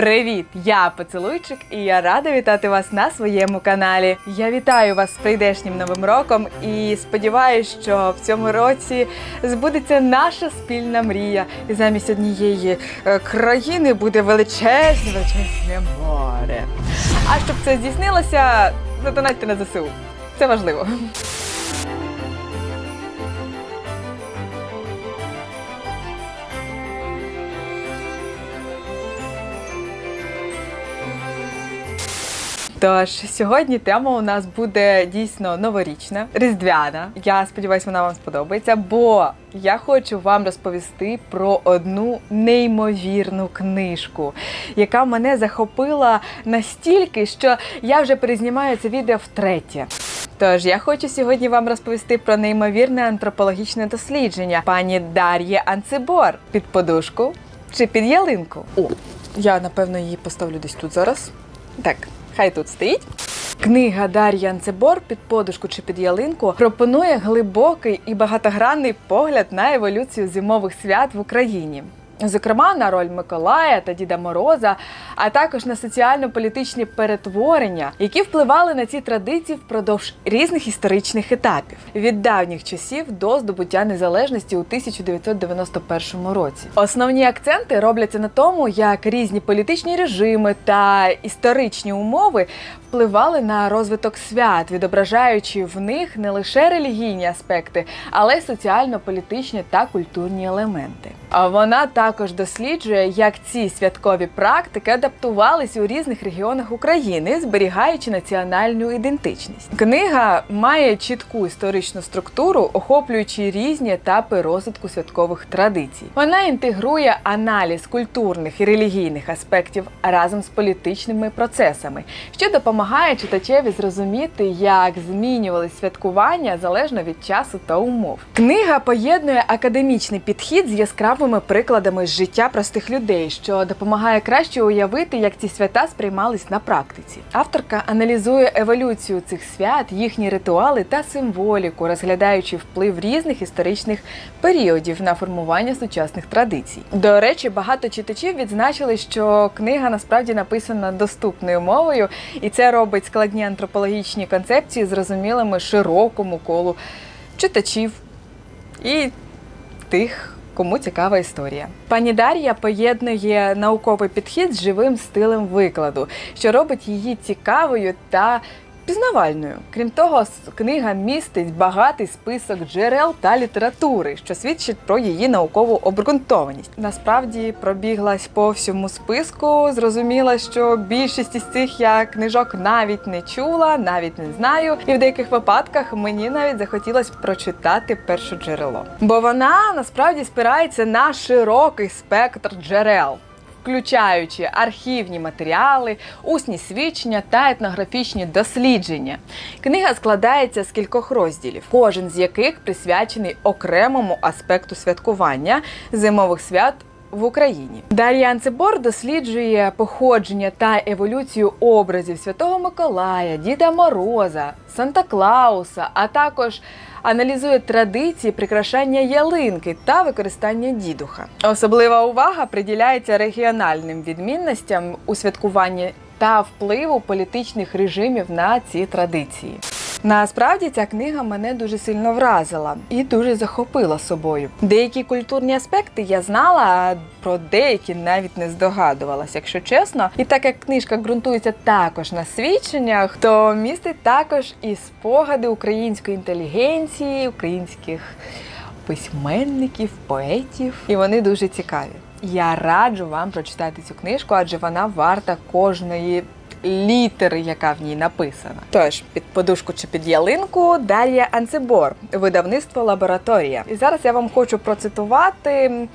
Привіт! Я поцілуйчик, і я рада вітати вас на своєму каналі. Я вітаю вас з прийдешнім новим роком і сподіваюся, що в цьому році збудеться наша спільна мрія. І замість однієї е, країни буде величезне, величезне море. А щоб це здійснилося, задонатьте на ЗСУ. Це важливо. Тож сьогодні тема у нас буде дійсно новорічна, різдвяна. Я сподіваюся, вона вам сподобається, бо я хочу вам розповісти про одну неймовірну книжку, яка мене захопила настільки, що я вже перезнімаю це відео втретє. Тож я хочу сьогодні вам розповісти про неймовірне антропологічне дослідження пані Дар'ї Анцибор під подушку чи під ялинку. О, я напевно її поставлю десь тут зараз. Так, хай тут стоїть. Книга Дар'ї Анцебор під подушку чи під ялинку пропонує глибокий і багатогранний погляд на еволюцію зимових свят в Україні. Зокрема, на роль Миколая та Діда Мороза, а також на соціально-політичні перетворення, які впливали на ці традиції впродовж різних історичних етапів від давніх часів до здобуття незалежності у 1991 році. Основні акценти робляться на тому, як різні політичні режими та історичні умови впливали на розвиток свят, відображаючи в них не лише релігійні аспекти, але й соціально-політичні та культурні елементи. Вона також досліджує, як ці святкові практики адаптувались у різних регіонах України, зберігаючи національну ідентичність. Книга має чітку історичну структуру, охоплюючи різні етапи розвитку святкових традицій. Вона інтегрує аналіз культурних і релігійних аспектів разом з політичними процесами, що допомагає читачеві зрозуміти, як змінювались святкування залежно від часу та умов. Книга поєднує академічний підхід з яскравими прикладами з життя простих людей, що допомагає краще уявити, як ці свята сприймались на практиці. Авторка аналізує еволюцію цих свят, їхні ритуали та символіку, розглядаючи вплив різних історичних періодів на формування сучасних традицій. До речі, багато читачів відзначили, що книга насправді написана доступною мовою, і це робить складні антропологічні концепції зрозумілими широкому колу читачів і тих. Кому цікава історія. Пані Дар'я поєднує науковий підхід з живим стилем викладу, що робить її цікавою та пізнавальною. Крім того, книга містить багатий список джерел та літератури, що свідчить про її наукову обґрунтованість. Насправді пробіглась по всьому списку, зрозуміла, що більшість із цих я книжок навіть не чула, навіть не знаю. І в деяких випадках мені навіть захотілося прочитати перше джерело. Бо вона насправді спирається на широкий спектр джерел включаючи архівні матеріали, усні свідчення та етнографічні дослідження. Книга складається з кількох розділів, кожен з яких присвячений окремому аспекту святкування зимових свят. В Україні Дар'я Анцебор досліджує походження та еволюцію образів Святого Миколая, Діда Мороза, Санта Клауса, а також аналізує традиції прикрашання ялинки та використання дідуха. Особлива увага приділяється регіональним відмінностям у святкуванні та впливу політичних режимів на ці традиції. Насправді ця книга мене дуже сильно вразила і дуже захопила собою. Деякі культурні аспекти я знала, а про деякі навіть не здогадувалася, якщо чесно. І так як книжка ґрунтується також на свідченнях, то містить також і спогади української інтелігенції, українських письменників, поетів, і вони дуже цікаві. Я раджу вам прочитати цю книжку, адже вона варта кожної літери, яка в ній написана. Тож під подушку чи під ялинку Дар'я Анцебор, видавництво лабораторія. І зараз я вам хочу процитувати.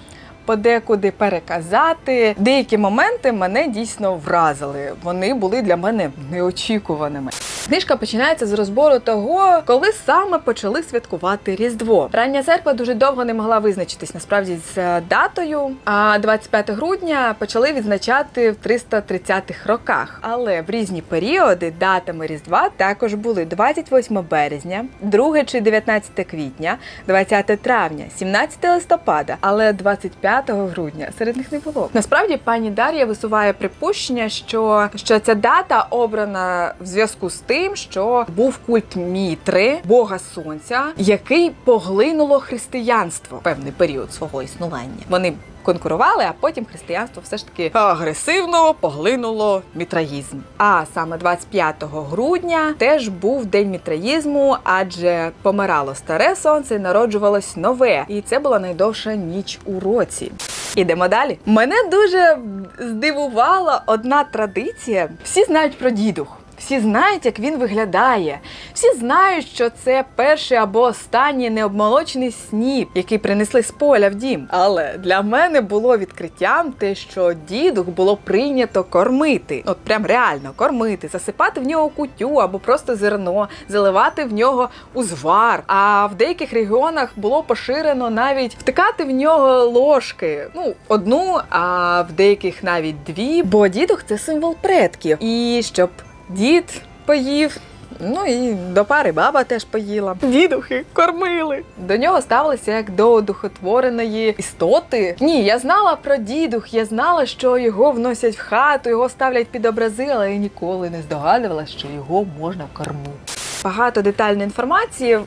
Подекуди переказати деякі моменти мене дійсно вразили. Вони були для мене неочікуваними. Книжка починається з розбору того, коли саме почали святкувати Різдво. Рання церква дуже довго не могла визначитись насправді з е, датою. А 25 грудня почали відзначати в 330-х роках. Але в різні періоди датами Різдва також були 28 березня, 2 чи 19 квітня, 20 травня, 17 листопада, але 25 25 грудня серед них не було. Насправді пані Дар'я висуває припущення, що, що ця дата обрана в зв'язку з тим, що був культ Мітри, бога сонця, який поглинуло християнство в певний період свого існування. Вони конкурували, а потім християнство все ж таки агресивно поглинуло мітраїзм. А саме 25 грудня теж був день мітраїзму, адже помирало старе сонце і народжувалось нове. І це була найдовша ніч у році. Ідемо далі. Мене дуже здивувала одна традиція. Всі знають про дідух. Всі знають, як він виглядає. Всі знають, що це перший або останній необмолочений сніп, який принесли з поля в дім. Але для мене було відкриттям те, що дідух було прийнято кормити. От прям реально кормити, засипати в нього кутю або просто зерно, заливати в нього узвар. А в деяких регіонах було поширено навіть втикати в нього ложки. Ну, одну, а в деяких навіть дві. Бо дідух це символ предків. І щоб дід поїв. Ну і до пари баба теж поїла. Дідухи кормили. До нього ставилися як до одухотвореної істоти. Ні, я знала про дідух, я знала, що його вносять в хату, його ставлять під образи, але я ніколи не здогадувалася, що його можна корму. Багато детальної інформації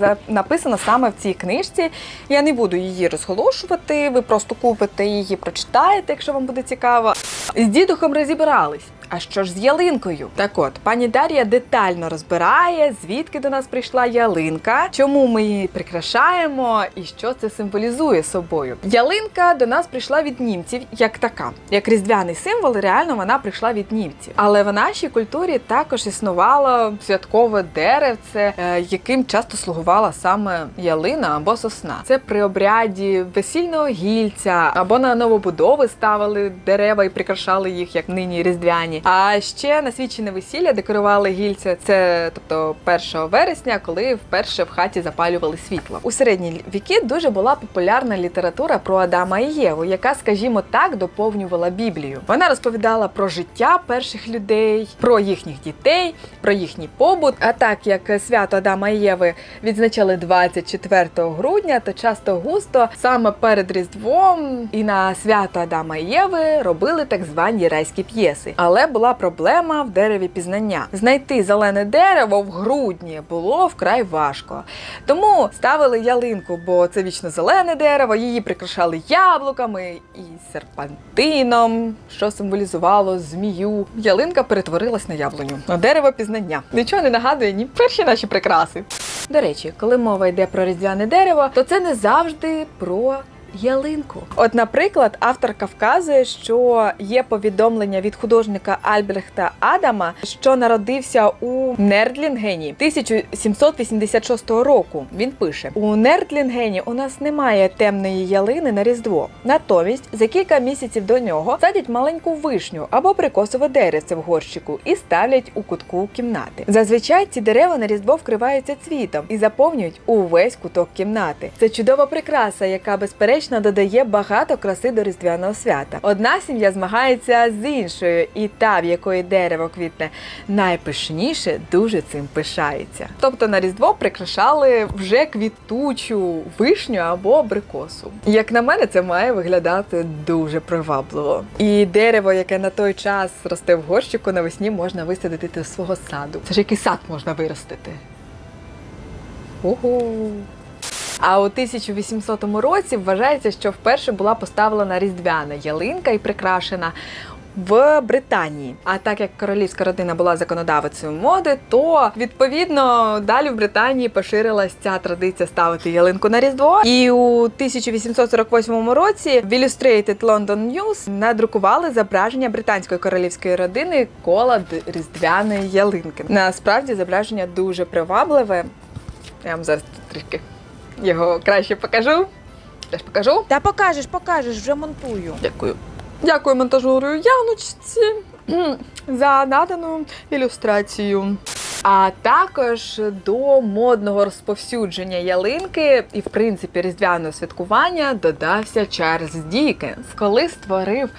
за- написано саме в цій книжці. Я не буду її розголошувати. Ви просто купите її, прочитаєте, якщо вам буде цікаво. З дідухом розібрались. А що ж з ялинкою? Так от, пані Дар'я детально розбирає, звідки до нас прийшла ялинка, чому ми її прикрашаємо і що це символізує собою. Ялинка до нас прийшла від німців як така, як різдвяний символ. Реально вона прийшла від німців. Але в нашій культурі також існувало святкове деревце, е, яким часто слугувала саме ялина або сосна. Це при обряді весільного гільця або на новобудови ставили дерева і прикрашали їх, як нині різдвяні. А ще на свідчене весілля декорували гільця. Це тобто 1 вересня, коли вперше в хаті запалювали світло. У середні віки дуже була популярна література про Адама і Єву, яка, скажімо так, доповнювала Біблію. Вона розповідала про життя перших людей, про їхніх дітей, про їхній побут. А так як свято Адама і Єви відзначали 24 грудня, то часто густо саме перед Різдвом і на свято Адама і Єви робили так звані райські п'єси. Але була проблема в дереві пізнання. Знайти зелене дерево в грудні було вкрай важко. Тому ставили ялинку, бо це вічно зелене дерево, її прикрашали яблуками і серпантином, що символізувало змію. Ялинка перетворилась на яблуню. На дерево пізнання. Нічого не нагадує ні перші наші прикраси. До речі, коли мова йде про різдвяне дерево, то це не завжди про. Ялинку. От, наприклад, авторка вказує, що є повідомлення від художника Альбрехта Адама, що народився у Нердлінгені 1786 року. Він пише: у Нердлінгені у нас немає темної ялини на різдво. Натомість, за кілька місяців до нього садять маленьку вишню або прикосове деревце в горщику і ставлять у кутку кімнати. Зазвичай ці дерева на різдво вкриваються цвітом і заповнюють увесь куток кімнати. Це чудова прикраса, яка безперечно додає багато краси до різдвяного свята. Одна сім'я змагається з іншою, і та, в якої дерево квітне найпишніше, дуже цим пишається. Тобто на різдво прикрашали вже квітучу вишню або абрикосу. Як на мене, це має виглядати дуже привабливо. І дерево, яке на той час росте в горщику, навесні можна висадити до свого саду. Це ж який сад можна виростити. Ого! А у 1800 році вважається, що вперше була поставлена різдвяна ялинка і прикрашена в Британії. А так як королівська родина була законодавицею моди, то відповідно далі в Британії поширилась ця традиція ставити ялинку на різдво. І у 1848 році в Illustrated London News надрукували зображення британської королівської родини кола різдвяної ялинки. Насправді зображення дуже привабливе. Я вам зараз трішки його краще покажу. Теж покажу. Та покажеш, покажеш, вже монтую. Дякую. Дякую монтажеру Яночці за надану ілюстрацію. А також до модного розповсюдження ялинки і, в принципі, різдвяного святкування додався Чарльз Дікенс, коли створив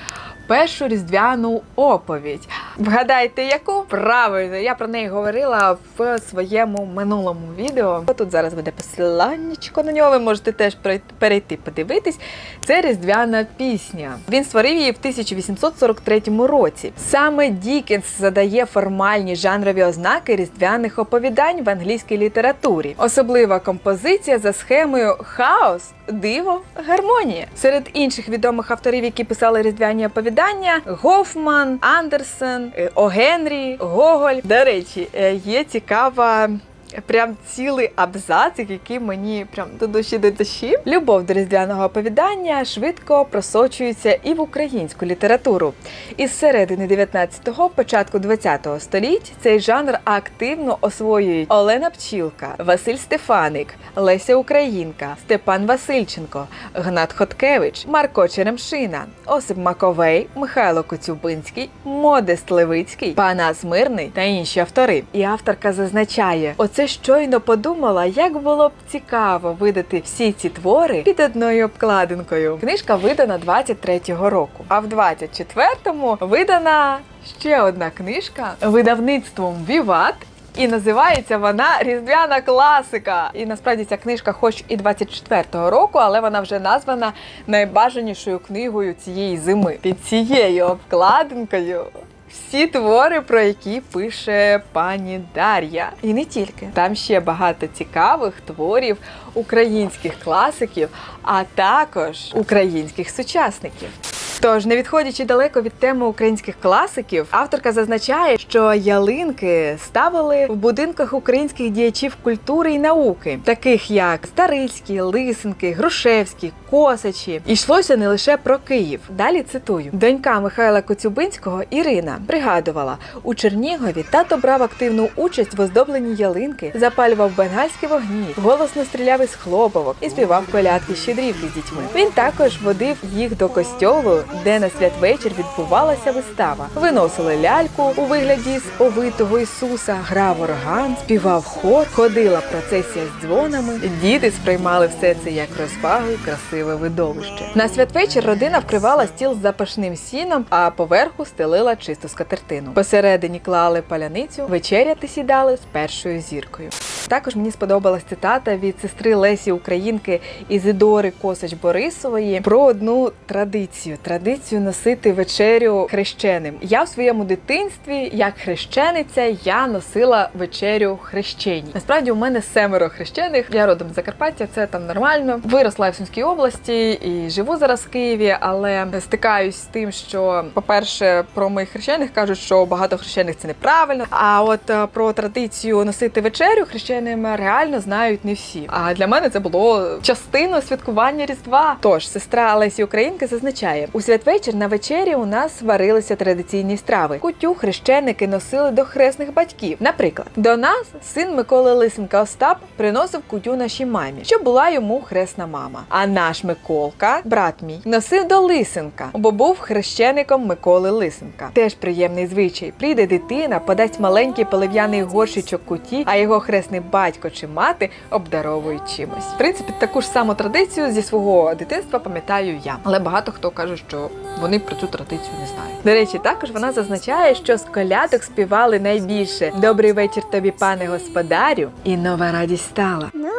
першу різдвяну оповідь. Вгадайте, яку? Правильно, я про неї говорила в своєму минулому відео. Тут зараз буде посиланнячко на нього. Ви можете теж перейти подивитись. Це різдвяна пісня. Він створив її в 1843 році. Саме Дікенс задає формальні жанрові ознаки різдвяних оповідань в англійській літературі. Особлива композиція за схемою хаос, диво, гармонія. Серед інших відомих авторів, які писали різдвяні оповідання: Гофман, Андерсен, Огенрі, Гоголь. До речі, е, є цікава. Прям цілий абзацик, який мені прям до душі до душі. Любов до різдвяного оповідання швидко просочується і в українську літературу. Із середини 19-го, початку 20-го століть цей жанр активно освоюють Олена Пчілка, Василь Стефаник, Леся Українка, Степан Васильченко, Гнат Хоткевич, Марко Черемшина, Осип Маковей, Михайло Коцюбинський, Модест Левицький, Панас Мирний та інші автори. І авторка зазначає: оце щойно подумала, як було б цікаво видати всі ці твори під одною обкладинкою. Книжка видана 23-го року, а в 24-му видана ще одна книжка видавництвом Віват. І називається вона Різдвяна класика. І насправді ця книжка, хоч і 24-го року, але вона вже названа найбажанішою книгою цієї зими. Під цією обкладинкою всі твори, про які пише пані Дар'я. І не тільки. Там ще багато цікавих творів українських класиків, а також українських сучасників. Тож, не відходячи далеко від теми українських класиків, авторка зазначає, що ялинки ставили в будинках українських діячів культури і науки, таких як Старицький, Лисенки, Грушевський, Косачі. Йшлося не лише про Київ. Далі цитую: донька Михайла Коцюбинського Ірина пригадувала у Чернігові. Тато брав активну участь в оздобленні ялинки, запалював бенгальські вогні, голосно стріляв із хлопавок і співав колядки щедрівки з дітьми. Він також водив їх до костьолу, де на святвечір відбувалася вистава. Виносили ляльку у вигляді сповитого Ісуса, грав орган, співав хор, ходила процесія з дзвонами. Діти сприймали все це як розвагу красиве видовище. На святвечір родина вкривала стіл з запашним сіном, а поверху стелила чисту скатертину. Посередині клали паляницю, вечеряти сідали з першою зіркою. Також мені сподобалась цитата від сестри Лесі Українки Ізидори Косач Борисової про одну традицію традицію носити вечерю хрещеним. Я в своєму дитинстві, як хрещениця, я носила вечерю хрещеній. Насправді у мене семеро хрещених. Я родом з Закарпаття, це там нормально. Виросла в Сумській області і живу зараз в Києві, але стикаюсь з тим, що, по-перше, про моїх хрещених кажуть, що багато хрещених це неправильно. А от е, про традицію носити вечерю хрещеним реально знають не всі. А для мене це було частиною святкування Різдва. Тож сестра Лесі Українки зазначає, у святвечір на вечері у нас варилися традиційні страви. Кутю хрещеники носили до хресних батьків. Наприклад, до нас син Миколи Лисенка Остап приносив кутю нашій мамі, що була йому хресна мама. А наш Миколка, брат мій, носив до Лисенка, бо був хрещеником Миколи Лисенка. Теж приємний звичай. Прийде дитина, подасть маленький полив'яний горщичок куті, а його хресний батько чи мати обдаровують чимось. В принципі, таку ж саму традицію зі свого дитинства пам'ятаю я. Але багато хто каже, що вони про цю традицію не знають. До речі, також вона зазначає, що з колядок співали найбільше Добрий вечір тобі, пане господарю, і нова радість стала. Нова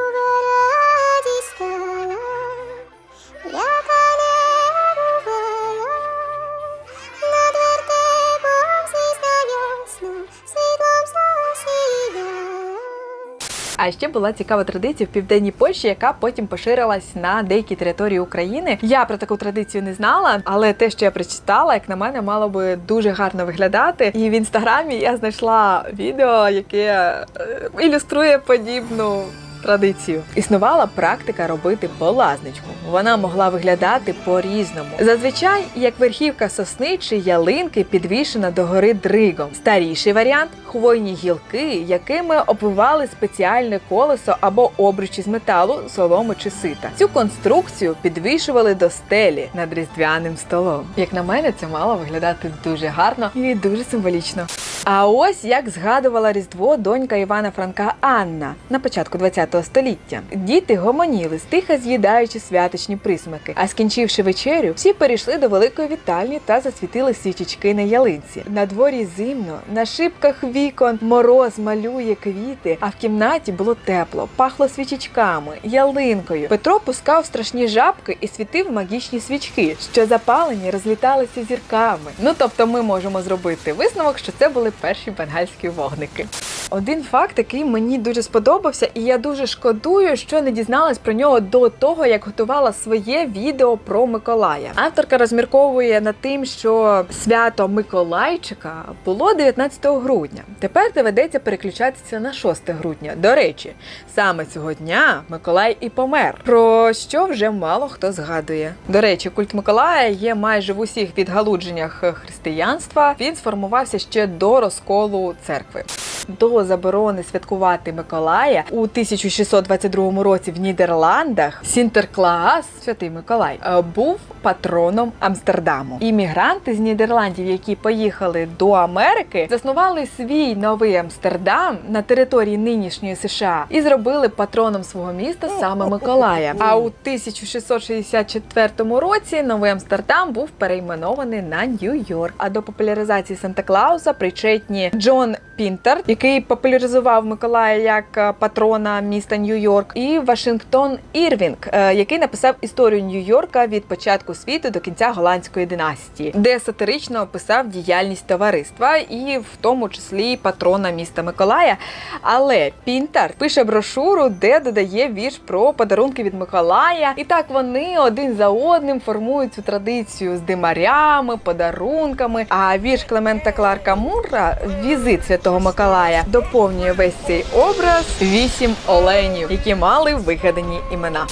А ще була цікава традиція в південній Польщі, яка потім поширилась на деякі території України. Я про таку традицію не знала, але те, що я прочитала, як на мене, мало би дуже гарно виглядати. І в інстаграмі я знайшла відео, яке е, ілюструє подібну. Традицію існувала практика робити полазничку. Вона могла виглядати по-різному. Зазвичай, як верхівка сосни чи ялинки підвішена до гори дригом. Старіший варіант хвойні гілки, якими обвивали спеціальне колесо або обручі з металу, солому чи сита. Цю конструкцію підвішували до стелі над різдвяним столом. Як на мене, це мало виглядати дуже гарно і дуже символічно. А ось як згадувала Різдво донька Івана Франка Анна на початку ХХ століття. Діти гомоніли, стиха з'їдаючи святочні присмаки. А скінчивши вечерю, всі перейшли до великої вітальні та засвітили свічечки на ялинці. На дворі зимно, на шибках вікон мороз малює квіти, а в кімнаті було тепло, пахло свічечками, ялинкою. Петро пускав страшні жабки і світив магічні свічки, що запалені розліталися зірками. Ну тобто, ми можемо зробити висновок, що це були перші бенгальські вогники. Один факт, який мені дуже сподобався, і я дуже шкодую, що не дізналась про нього до того, як готувала своє відео про Миколая. Авторка розмірковує над тим, що свято Миколайчика було 19 грудня. Тепер доведеться переключатися на 6 грудня. До речі, саме цього дня Миколай і помер. Про що вже мало хто згадує. До речі, культ Миколая є майже в усіх відгалудженнях християнства. Він сформувався ще до розколу церкви. До заборони святкувати Миколая у 1622 році в Нідерландах Сінтерклаас, святий Миколай, е, був патроном Амстердаму. Іммігранти з Нідерландів, які поїхали до Америки, заснували свій новий Амстердам на території нинішньої США і зробили патроном свого міста саме Миколая. А у 1664 році новий Амстердам був перейменований на Нью-Йорк. А до популяризації Санта Клауса причетні Джон Пінтер, який популяризував Миколая як е, патрона міста Нью-Йорк, і Вашингтон Ірвінг, е, який написав історію Нью-Йорка від початку світу до кінця голландської династії, де сатирично описав діяльність товариства і в тому числі патрона міста Миколая. Але Пінтер пише брошуру, де додає вірш про подарунки від Миколая. І так вони один за одним формують цю традицію з димарями, подарунками. А вірш Клемента Кларка Мурра Візит Святого Миколая доповнює весь цей образ вісім оленів, які мали вигадані імена.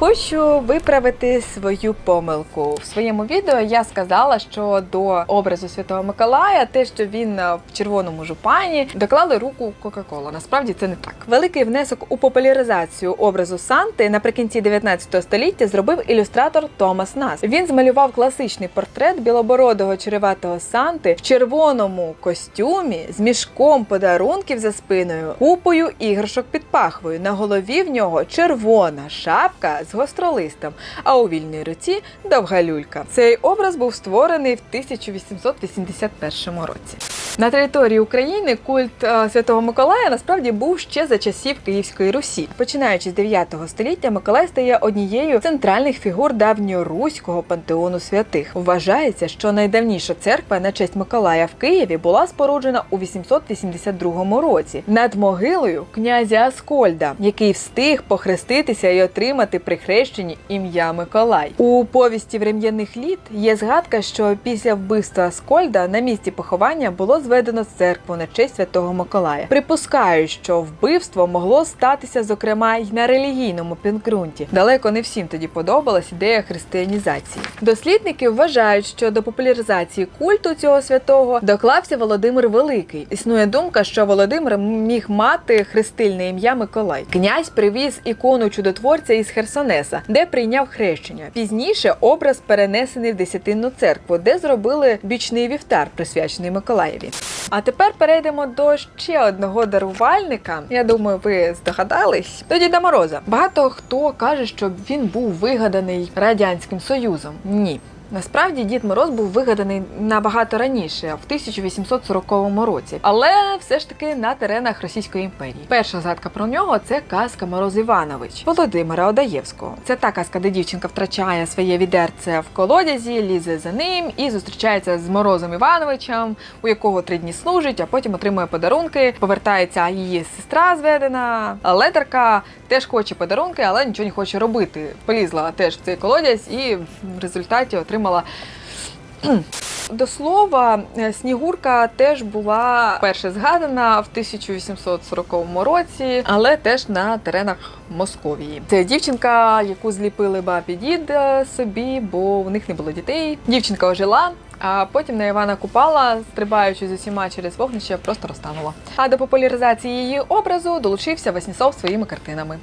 Хочу виправити свою помилку. В своєму відео я сказала, що до образу Святого Миколая, те, що він е, в червоному жупані, доклали руку Кока-Кола. Насправді це не так. Великий внесок у популяризацію образу Санти наприкінці 19 століття зробив ілюстратор Томас Нас. Він змалював класичний портрет білобородого череватого Санти в червоному костюмі з мішком подарунків за спиною, купою іграшок під пахвою. На голові в нього червона шапка з гостролистом, а у вільній руці довга люлька. Цей образ був створений в 1881 році. На території України культ е, Святого Миколая насправді був ще за часів Київської Русі. Починаючи з 9 століття, Миколай стає однією центральних фігур давньоруського пантеону святих. Вважається, що найдавніша церква на честь Миколая в Києві була споруджена у 882 році над могилою князя Аскольда, який встиг похреститися і отримати при хрещенні ім'я Миколай. У повісті врем'яних літ є згадка, що після вбивства Аскольда на місці поховання було зведено церкву на честь святого Миколая. Припускають, що вбивство могло статися, зокрема, й на релігійному підґрунті. Далеко не всім тоді подобалась ідея християнізації. Дослідники вважають, що до популяризації культу цього святого доклався Володимир Великий. Існує думка, що Володимир міг мати хрестильне ім'я Миколай. Князь привіз ікону чудотворця із Херсонеса, де прийняв хрещення. Пізніше образ перенесений в десятинну церкву, де зробили бічний вівтар, присвячений Миколаєві. А тепер перейдемо до ще одного дарувальника. Я думаю, ви здогадались. До Діда Мороза. Багато хто каже, що він був вигаданий радянським союзом. Ні. Насправді Дід Мороз був вигаданий набагато раніше, в 1840 році, але все ж таки на теренах Російської імперії. Перша згадка про нього це казка Мороз Іванович Володимира Одаєвського. Це та казка, де дівчинка втрачає своє відерце в колодязі, лізе за ним і зустрічається з Морозом Івановичем, у якого три дні служить, а потім отримує подарунки. Повертається її сестра зведена, ледарка теж хоче подарунки, але нічого не хоче робити. Полізла теж в цей колодязь і в результаті отримала. До слова, е, Снігурка теж була перше згадана в 1840 році, але теж на теренах Московії. Це дівчинка, яку зліпили бабі дід е, собі, бо у них не було дітей. Дівчинка ожила. А потім на Івана Купала, стрибаючи з усіма через вогнище, просто розтанула. А до популяризації її образу долучився Васнісов своїми картинами.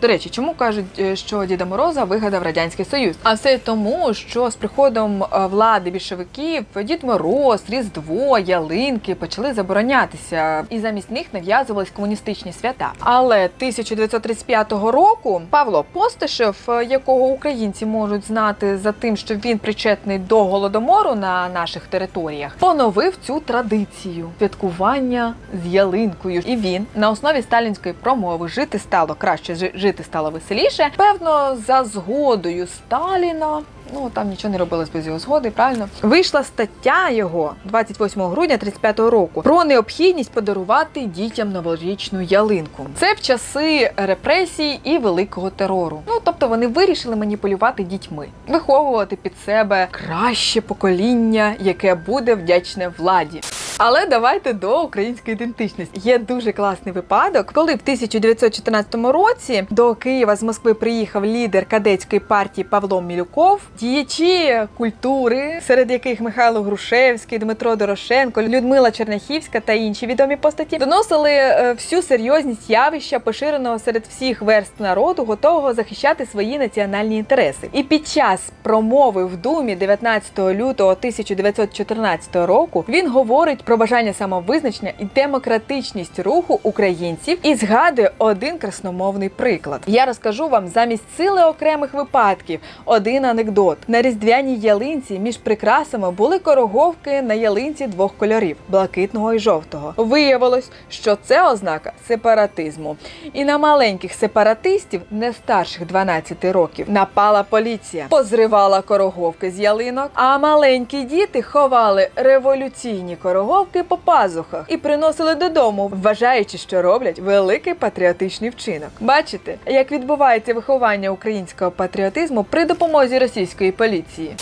До речі, чому кажуть, е, що Діда Мороза вигадав радянський союз? А все тому, що з приходом е, влади більшовиків Дід Мороз, Різдво, ялинки почали заборонятися, і замість них нав'язувались комуністичні свята. Але 1935 року Павло Постишев, е, якого українці можуть знати за тим, що він причетний до голодомору на наших територіях, поновив цю традицію святкування з ялинкою. І він на основі сталінської промови жити стало краще, жи- жити стало веселіше. Певно, за згодою Сталіна. Ну там нічого не робилось без його згоди, правильно вийшла стаття його 28 грудня 35 року про необхідність подарувати дітям новорічну ялинку. Це в часи репресій і великого терору. Ну тобто вони вирішили маніпулювати дітьми, виховувати під себе краще покоління, яке буде вдячне владі. Але давайте до української ідентичності. Є дуже класний випадок, коли в 1914 році до Києва з Москви приїхав лідер кадетської партії Павло Мілюков, діячі культури, серед яких Михайло Грушевський, Дмитро Дорошенко, Людмила Черняхівська та інші відомі постаті, доносили е, всю серйозність явища, поширеного серед всіх верств народу, готового захищати свої національні інтереси. І під час промови в Думі 19 лютого 1914 року він говорить про бажання самовизначення і демократичність руху українців і згадує один красномовний приклад. Я розкажу вам замість сили окремих випадків один анекдот. На різдвяній ялинці між прикрасами були короговки на ялинці двох кольорів блакитного і жовтого. Виявилось, що це ознака сепаратизму. І на маленьких сепаратистів, не старших 12 років, напала поліція, позривала короговки з ялинок, а маленькі діти ховали революційні короговки по пазухах і приносили додому, вважаючи, що роблять великий патріотичний вчинок. Бачите, як відбувається виховання українського патріотизму при допомозі російської поліції.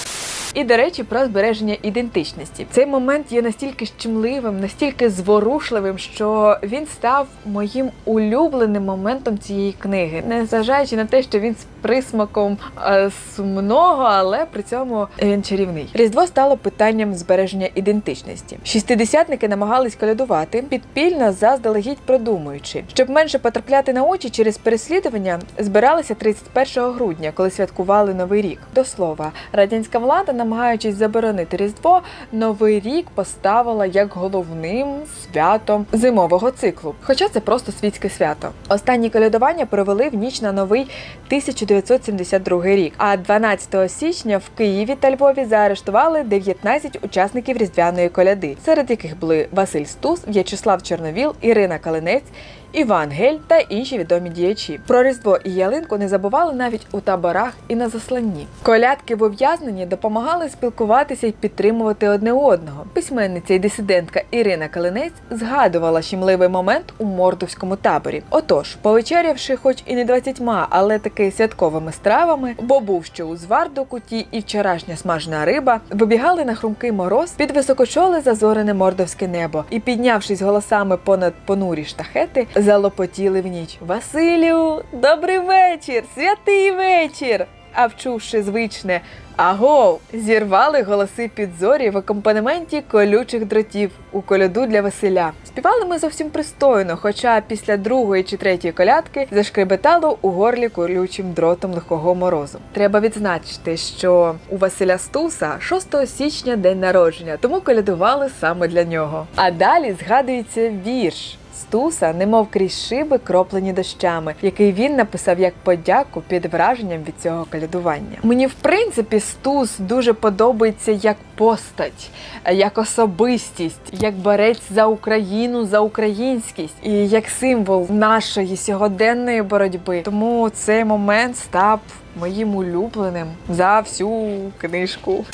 І до речі, про збереження ідентичності. Цей момент є настільки щемливим, настільки зворушливим, що він став моїм улюбленим моментом цієї книги, незважаючи на те, що він з присмаком е, сумного, але при цьому він чарівний. Різдво стало питанням збереження ідентичності. Шістидесятники намагались колядувати підпільно заздалегідь продумуючи, щоб менше потрапляти на очі через переслідування, збиралися 31 грудня, коли святкували Новий рік. До слова, радянська влада, намагаючись заборонити Різдво, Новий рік поставила як головним святом зимового циклу. Хоча це просто світське свято. Останні колядування провели в ніч на новий 1972 рік. А 12 січня в Києві та Львові заарештували 19 учасників різдвяної коляди, серед яких були Василь Стус, В'ячеслав Чорновіл, Ірина Калинець. Іван Гель та інші відомі діячі. Про Різдво і ялинку не забували навіть у таборах і на засланні. Колядки в ув'язненні допомагали спілкуватися і підтримувати одне одного. Письменниця і дисидентка Ірина Калинець згадувала щемливий момент у мордовському таборі. Отож, повечерявши, хоч і не 20, але таки святковими стравами, бо був ще узвар до куті і вчорашня смажена риба, вибігали на хрумкий мороз під високочоле зазорене мордовське небо і, піднявшись голосами понад понурі штахети, залопотіли в ніч. Василю, добрий вечір, святий вечір. А вчувши звичне агов, зірвали голоси під зорі в акомпанементі колючих дротів у коляду для Василя. Співали ми зовсім пристойно, хоча після другої чи третьої колядки зашкребетало у горлі колючим дротом легкого морозу. Треба відзначити, що у Василя Стуса 6 січня день народження, тому колядували саме для нього. А далі згадується вірш. Стуса, немов крізь шиби, кроплені дощами, який він написав як подяку під враженням від цього калядування. Мені, в принципі, Стус дуже подобається як постать, як особистість, як борець за Україну, за українськість і як символ нашої сьогоденної боротьби. Тому цей момент став моїм улюбленим за всю книжку.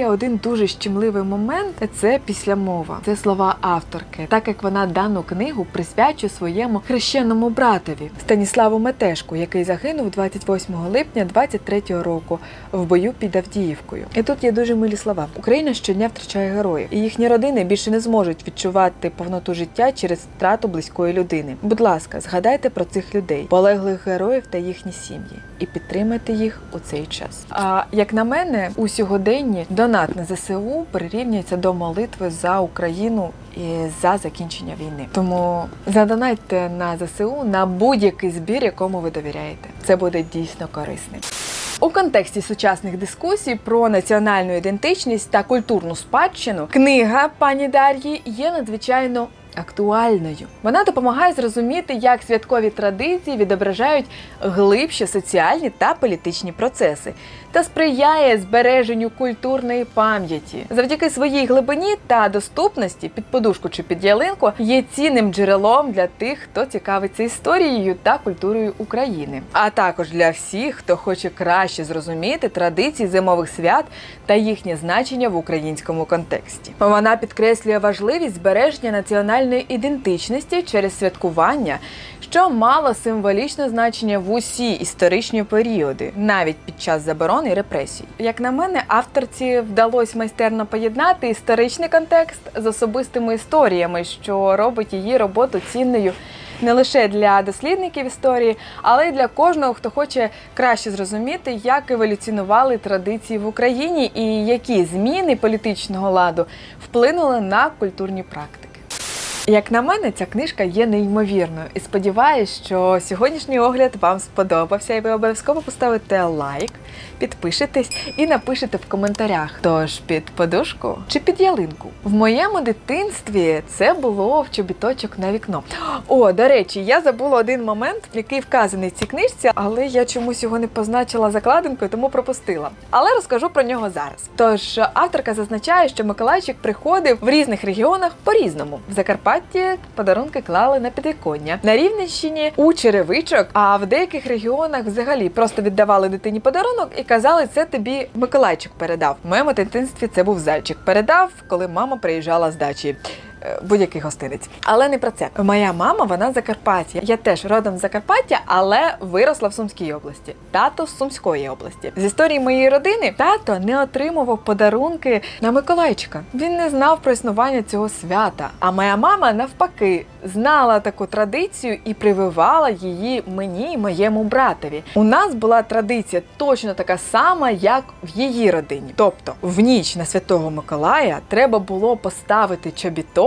Є один дуже щемливий момент це післямова. Це слова авторки, так як вона дану книгу присвячує своєму хрещеному братові Станіславу Метешку, який загинув 28 липня 23-го року в бою під Авдіївкою. І тут є дуже милі слова. Україна щодня втрачає героїв, і їхні родини більше не зможуть відчувати повноту життя через втрату близької людини. Будь ласка, згадайте про цих людей, полеглих героїв та їхні сім'ї, і підтримайте їх у цей час. А як на мене, у сьогоденні донат на ЗСУ прирівнюється до молитви за Україну і за закінчення війни. Тому задонайте на ЗСУ на будь-який збір, якому ви довіряєте. Це буде дійсно корисним. У контексті сучасних дискусій про національну ідентичність та культурну спадщину книга пані Дар'ї є надзвичайно актуальною. Вона допомагає зрозуміти, як святкові традиції відображають глибші соціальні та політичні процеси та сприяє збереженню культурної пам'яті. Завдяки своїй глибині та доступності під подушку чи під ялинку є цінним джерелом для тих, хто цікавиться історією та культурою України, а також для всіх, хто хоче краще зрозуміти традиції зимових свят та їхнє значення в українському контексті. Вона підкреслює важливість збереження національної ідентичності через святкування, що мало символічне значення в усі історичні періоди, навіть під час заборон і репресій. Як на мене, авторці вдалося майстерно поєднати історичний контекст з особистими історіями, що робить її роботу цінною не лише для дослідників історії, але й для кожного, хто хоче краще зрозуміти, як еволюціонували традиції в Україні і які зміни політичного ладу вплинули на культурні практики. Як на мене, ця книжка є неймовірною і сподіваюсь, що сьогоднішній огляд вам сподобався, і ви обов'язково поставите лайк, підпишетесь і напишете в коментарях, тож під подушку чи під ялинку. В моєму дитинстві це було в чобіточок на вікно. О, до речі, я забула один момент, який вказаний в цій книжці, але я чомусь його не позначила закладинкою, тому пропустила. Але розкажу про нього зараз. Тож авторка зазначає, що Миколайчик приходив в різних регіонах по-різному. В Закарпатті подарунки клали на підвіконня, на Рівненщині у черевичок, а в деяких регіонах взагалі просто віддавали дитині подарунок і казали, це тобі Миколайчик передав. В моєму дитинстві це був зайчик. Передав, коли мама приїжджала з дачі. Е, Будь-який гостинець, але не про це. Моя мама, вона Закарпаття. Я теж родом з Закарпаття, але виросла в Сумській області. Тато з Сумської області. З історії моєї родини тато не отримував подарунки на Миколайчика. Він не знав про існування цього свята. А моя мама навпаки знала таку традицію і прививала її мені і моєму братові. У нас була традиція точно така сама, як в її родині. Тобто, в ніч на святого Миколая треба було поставити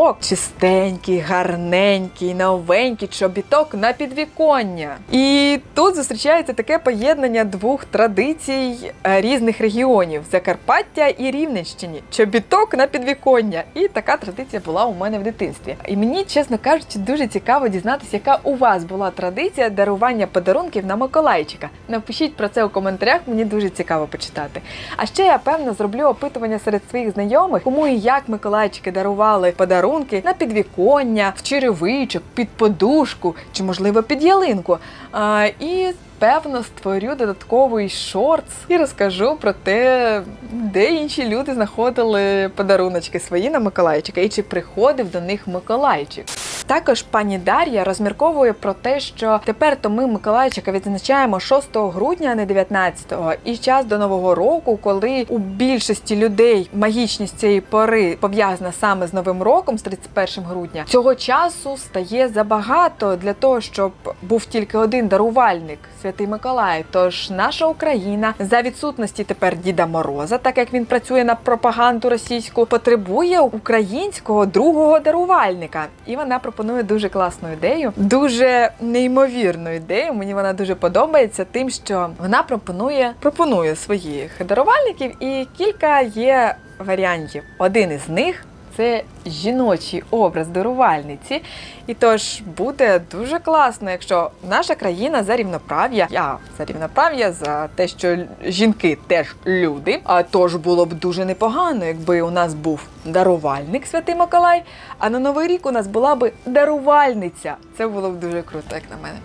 чобіток, чистенький, гарненький, новенький чобіток на підвіконня. І тут зустрічається таке поєднання двох традицій е, різних регіонів Закарпаття і Рівненщині. Чобіток на підвіконня. І така традиція була у мене в дитинстві. І мені, чесно кажучи, дуже цікаво дізнатися, яка у вас була традиція дарування подарунків на Миколайчика. Напишіть про це у коментарях, мені дуже цікаво почитати. А ще я певно зроблю опитування серед своїх знайомих, кому і як Миколайчики дарували подарунки на підвіконня, в черевичок, під подушку чи, можливо, під ялинку. А, і Певно, створю додатковий шортс і розкажу про те, де інші люди знаходили подаруночки свої на Миколайчика і чи приходив до них Миколайчик. Також пані Дар'я розмірковує про те, що тепер то ми Миколайчика відзначаємо 6 грудня, а не 19-го, і час до нового року, коли у більшості людей магічність цієї пори пов'язана саме з Новим роком, з 31 грудня. Цього часу стає забагато для того, щоб був тільки один дарувальник. Святий Миколай. Тож наша Україна за відсутності тепер Діда Мороза, так як він працює на пропаганду російську, потребує українського другого дарувальника. І вона пропонує дуже класну ідею, дуже неймовірну ідею. Мені вона дуже подобається, тим, що вона пропонує пропонує своїх дарувальників, і кілька є варіантів. Один із них. Це жіночий образ дарувальниці, і тож буде дуже класно, якщо наша країна за рівноправ'я, я за рівноправ'я, за те, що жінки теж люди. А тож було б дуже непогано, якби у нас був дарувальник Святий Миколай, а на новий рік у нас була б дарувальниця. Це було б дуже круто, як на мене.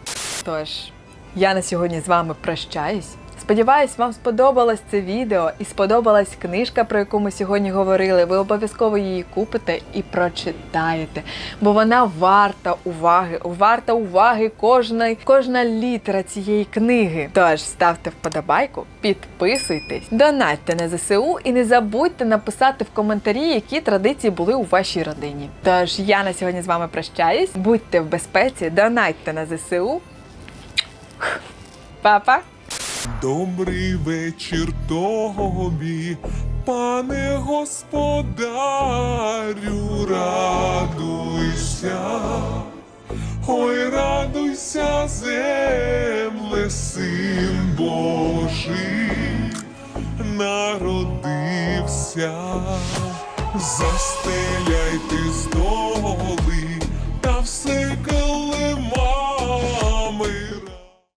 Тож я на сьогодні з вами прощаюсь. Сподіваюсь, вам сподобалось це відео і сподобалась книжка, про яку ми сьогодні говорили. Ви обов'язково її купите і прочитаєте, бо вона варта уваги, варта уваги кожна, кожна літера цієї книги. Тож ставте вподобайку, підписуйтесь, донатьте на ЗСУ і не забудьте написати в коментарі, які традиції були у вашій родині. Тож я на сьогодні з вами прощаюсь. Будьте в безпеці, донатьте на ЗСУ. Па-па! Добрий вечір тобі, пане господарю, радуйся, ой, радуйся, земле, син Божий, народився, застеляйте з